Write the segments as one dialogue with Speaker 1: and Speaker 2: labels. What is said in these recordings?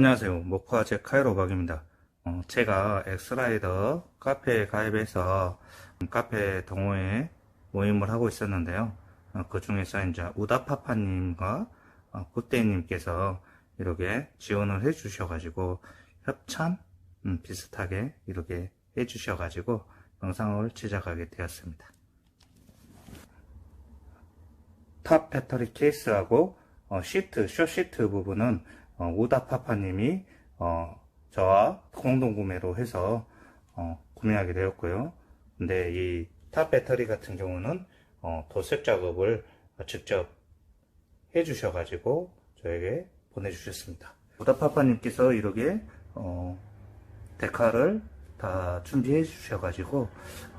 Speaker 1: 안녕하세요. 목화제 카이로박입니다. 어, 제가 엑스라이더 카페에 가입해서 카페 동호회 모임을 하고 있었는데요. 어, 그 중에서 이제 우다파파님과 어, 굿데이님께서 이렇게 지원을 해 주셔 가지고 협찬 음, 비슷하게 이렇게 해 주셔 가지고 영상을 제작하게 되었습니다. 탑 배터리 케이스하고 어, 시트, 쇼 시트 부분은 어, 우다파파님이 어, 저와 공동 구매로 해서 어, 구매하게 되었고요. 근데 이 탑 배터리 같은 경우는 어, 도색 작업을 직접 해주셔가지고 저에게 보내주셨습니다. 우다파파님께서 이렇게 어, 데카를 다 준비해 주셔가지고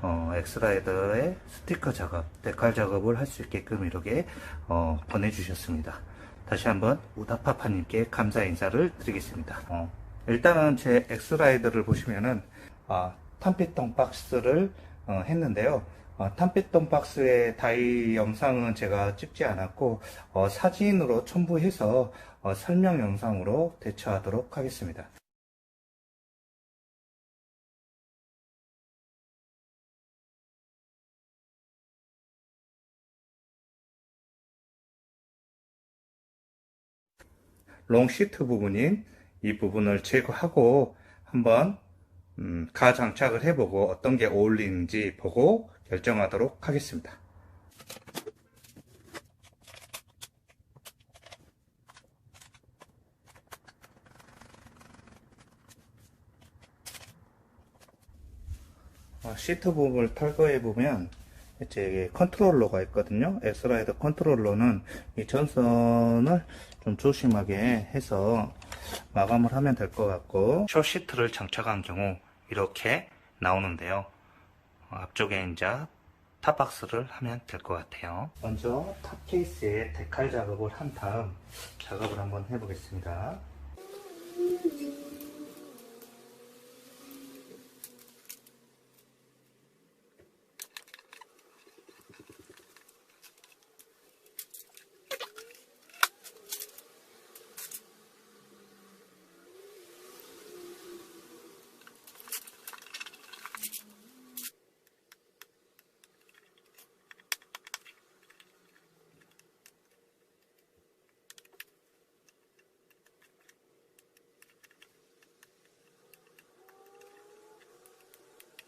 Speaker 1: 어, 엑스라이더의 스티커 작업, 데칼 작업을 할 수 있게끔 이렇게 어, 보내주셨습니다. 다시 한번 우다파파님께 감사 인사를 드리겠습니다. 어, 일단은 제 엑스라이더를 보시면은 아, 탐피똥 박스를 어, 했는데요. 어, 탐피똥 박스의 다이 영상은 제가 찍지 않았고 어, 사진으로 첨부해서 어, 설명 영상으로 대처하도록 하겠습니다. 롱 시트 부분인 이 부분을 제거하고 한번 음, 가 장착을 해보고 어떤 게 어울리는지 보고 결정하도록 하겠습니다. 어, 시트 부분을 탈거해 보면 이제 컨트롤러가 있거든요. 엑스라이더 컨트롤러는 이 전선을 좀 조심하게 해서 마감을 하면 될 것 같고 쇼 시트를 장착한 경우 이렇게 나오는데요. 어, 앞쪽에 이제 탑박스를 하면 될 것 같아요. 먼저 탑 케이스에 데칼 작업을 한 다음 작업을 한번 해보겠습니다.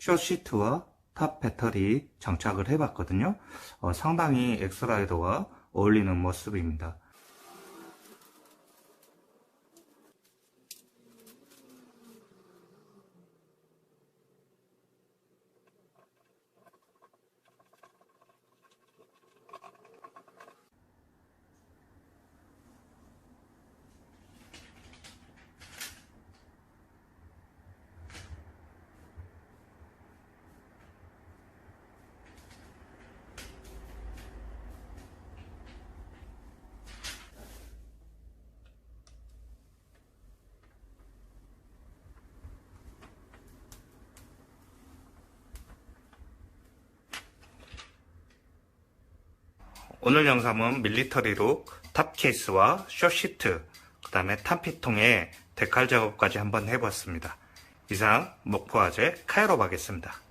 Speaker 1: 숏시트와 탑 배터리 장착을 해봤거든요. 어, 상당히 엑스라이더와 어울리는 모습입니다. 오늘 영상은 밀리터리로 탑 케이스와 숏시트, 그 다음에 탐피통에 데칼 작업까지 한번 해봤습니다. 이상 목포화재 카이로 가겠습니다.